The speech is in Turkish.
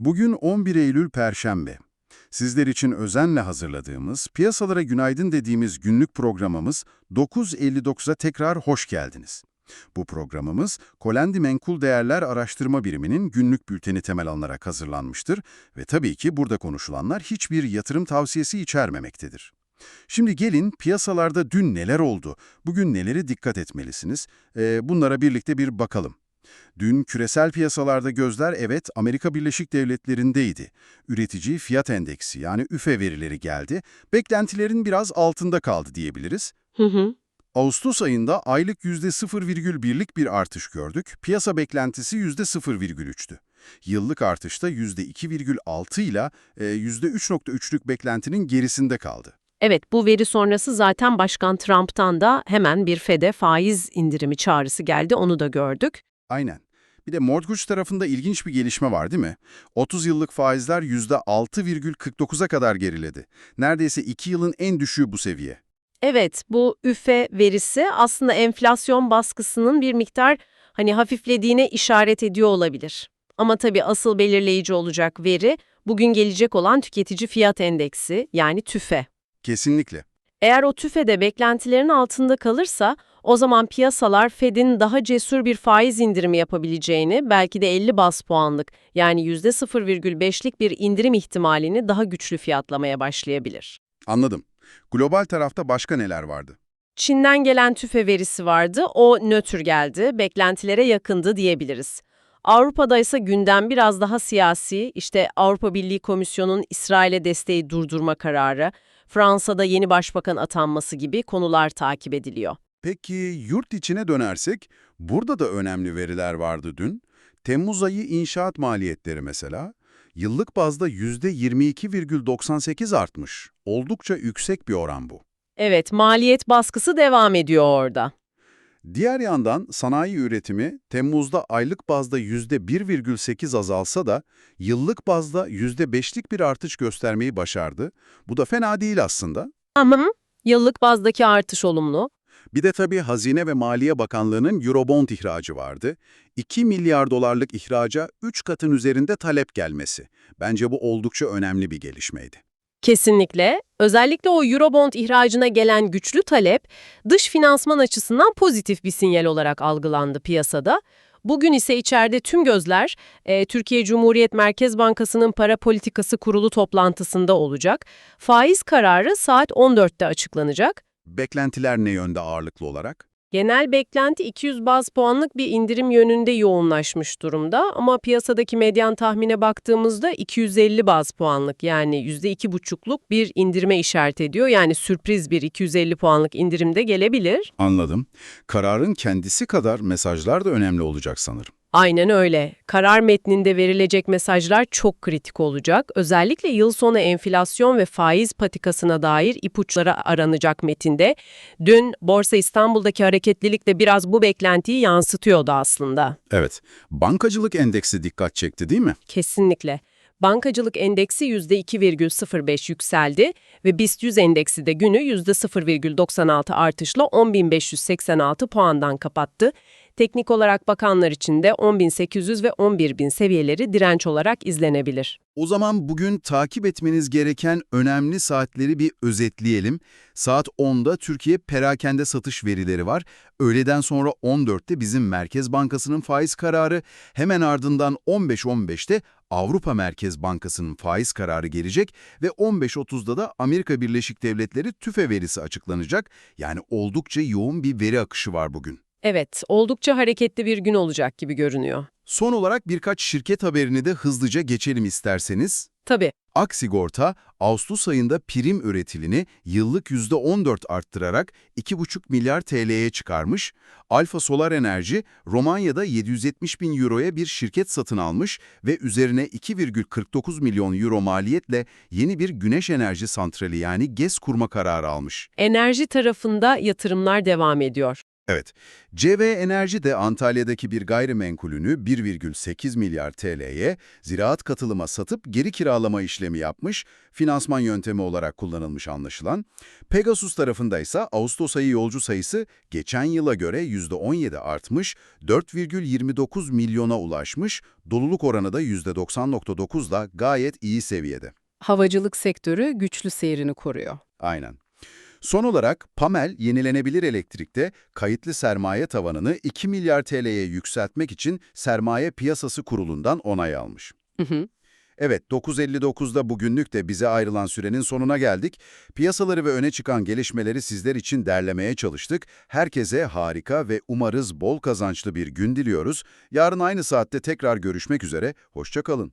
Bugün 11 Eylül Perşembe. Sizler için özenle hazırladığımız, piyasalara günaydın dediğimiz günlük programımız 9.59'a tekrar hoş geldiniz. Bu programımız, Kolendi Menkul Değerler Araştırma Biriminin günlük bülteni temel alınarak hazırlanmıştır ve tabii ki burada konuşulanlar hiçbir yatırım tavsiyesi içermemektedir. Şimdi gelin piyasalarda dün neler oldu, bugün nelere dikkat etmelisiniz, Ee, bunlara birlikte bir bakalım. Dün küresel piyasalarda gözler evet Amerika Birleşik Devletleri'ndeydi. Üretici fiyat endeksi yani üfe verileri geldi. Beklentilerin biraz altında kaldı diyebiliriz. Hı hı. Ağustos ayında aylık %0,1'lik bir artış gördük. Piyasa beklentisi %0,3'tü. Yıllık artışta %2,6 ile e, %3,3'lük beklentinin gerisinde kaldı. Evet, bu veri sonrası zaten Başkan Trump'tan da hemen bir FED'e faiz indirimi çağrısı geldi, onu da gördük. Aynen. Bir de mortgage tarafında ilginç bir gelişme var değil mi? 30 yıllık faizler %6,49'a kadar geriledi. Neredeyse 2 yılın en düşüğü bu seviye. Evet, bu üfe verisi aslında enflasyon baskısının bir miktar hani hafiflediğine işaret ediyor olabilir. Ama tabii asıl belirleyici olacak veri bugün gelecek olan tüketici fiyat endeksi yani TÜFE. Kesinlikle. Eğer o tüfede beklentilerin altında kalırsa, o zaman piyasalar Fed'in daha cesur bir faiz indirimi yapabileceğini, belki de 50 bas puanlık yani %0,5'lik bir indirim ihtimalini daha güçlü fiyatlamaya başlayabilir. Anladım. Global tarafta başka neler vardı? Çin'den gelen tüfe verisi vardı, o nötr geldi, beklentilere yakındı diyebiliriz. Avrupa'da ise gündem biraz daha siyasi, işte Avrupa Birliği Komisyonu'nun İsrail'e desteği durdurma kararı, Fransa'da yeni başbakan atanması gibi konular takip ediliyor. Peki yurt içine dönersek, burada da önemli veriler vardı dün. Temmuz ayı inşaat maliyetleri mesela, yıllık bazda %22,98 artmış. Oldukça yüksek bir oran bu. Evet, maliyet baskısı devam ediyor orada. Diğer yandan sanayi üretimi Temmuz'da aylık bazda %1,8 azalsa da yıllık bazda %5'lik bir artış göstermeyi başardı. Bu da fena değil aslında. Ama yıllık bazdaki artış olumlu. Bir de tabii Hazine ve Maliye Bakanlığı'nın Eurobond ihracı vardı. 2 milyar dolarlık ihraca 3 katın üzerinde talep gelmesi. Bence bu oldukça önemli bir gelişmeydi. Kesinlikle. Özellikle o Eurobond ihracına gelen güçlü talep, dış finansman açısından pozitif bir sinyal olarak algılandı piyasada. Bugün ise içeride tüm gözler e, Türkiye Cumhuriyet Merkez Bankası'nın para politikası kurulu toplantısında olacak. Faiz kararı saat 14'te açıklanacak. Beklentiler ne yönde ağırlıklı olarak? Genel beklenti 200 baz puanlık bir indirim yönünde yoğunlaşmış durumda ama piyasadaki medyan tahmine baktığımızda 250 baz puanlık yani %2,5'luk bir indirime işaret ediyor. Yani sürpriz bir 250 puanlık indirimde gelebilir. Anladım. Kararın kendisi kadar mesajlar da önemli olacak sanırım. Aynen öyle. Karar metninde verilecek mesajlar çok kritik olacak. Özellikle yıl sonu enflasyon ve faiz patikasına dair ipuçları aranacak metinde. Dün Borsa İstanbul'daki hareketlilik de biraz bu beklentiyi yansıtıyordu aslında. Evet, bankacılık endeksi dikkat çekti değil mi? Kesinlikle. Bankacılık endeksi %2,05 yükseldi ve BIST 100 endeksi de günü %0,96 artışla 10.586 puandan kapattı. Teknik olarak bakanlar için de 10.800 ve 11.000 seviyeleri direnç olarak izlenebilir. O zaman bugün takip etmeniz gereken önemli saatleri bir özetleyelim. Saat 10'da Türkiye perakende satış verileri var. Öğleden sonra 14'te bizim Merkez Bankası'nın faiz kararı, hemen ardından 15.15'te Avrupa Merkez Bankası'nın faiz kararı gelecek ve 15.30'da da Amerika Birleşik Devletleri tüfe verisi açıklanacak. Yani oldukça yoğun bir veri akışı var bugün. Evet, oldukça hareketli bir gün olacak gibi görünüyor. Son olarak birkaç şirket haberini de hızlıca geçelim isterseniz. Tabii. Aksigorta, Ağustos ayında prim üretilini yıllık %14 arttırarak 2,5 milyar TL'ye çıkarmış. Alfa Solar Enerji, Romanya'da 770 bin euroya bir şirket satın almış ve üzerine 2,49 milyon euro maliyetle yeni bir güneş enerji santrali yani GES kurma kararı almış. Enerji tarafında yatırımlar devam ediyor. Evet. CV Enerji de Antalya'daki bir gayrimenkulünü 1,8 milyar TL'ye ziraat katılıma satıp geri kiralama işlemi yapmış, finansman yöntemi olarak kullanılmış anlaşılan. Pegasus tarafında ise Ağustos ayı yolcu sayısı geçen yıla göre %17 artmış, 4,29 milyona ulaşmış, doluluk oranı da %90.9'la gayet iyi seviyede. Havacılık sektörü güçlü seyrini koruyor. Aynen. Son olarak Pamel yenilenebilir elektrikte kayıtlı sermaye tavanını 2 milyar TL'ye yükseltmek için Sermaye Piyasası Kurulu'ndan onay almış. Hı hı. Evet, 9.59'da bugünlük de bize ayrılan sürenin sonuna geldik. Piyasaları ve öne çıkan gelişmeleri sizler için derlemeye çalıştık. Herkese harika ve umarız bol kazançlı bir gün diliyoruz. Yarın aynı saatte tekrar görüşmek üzere, hoşça kalın.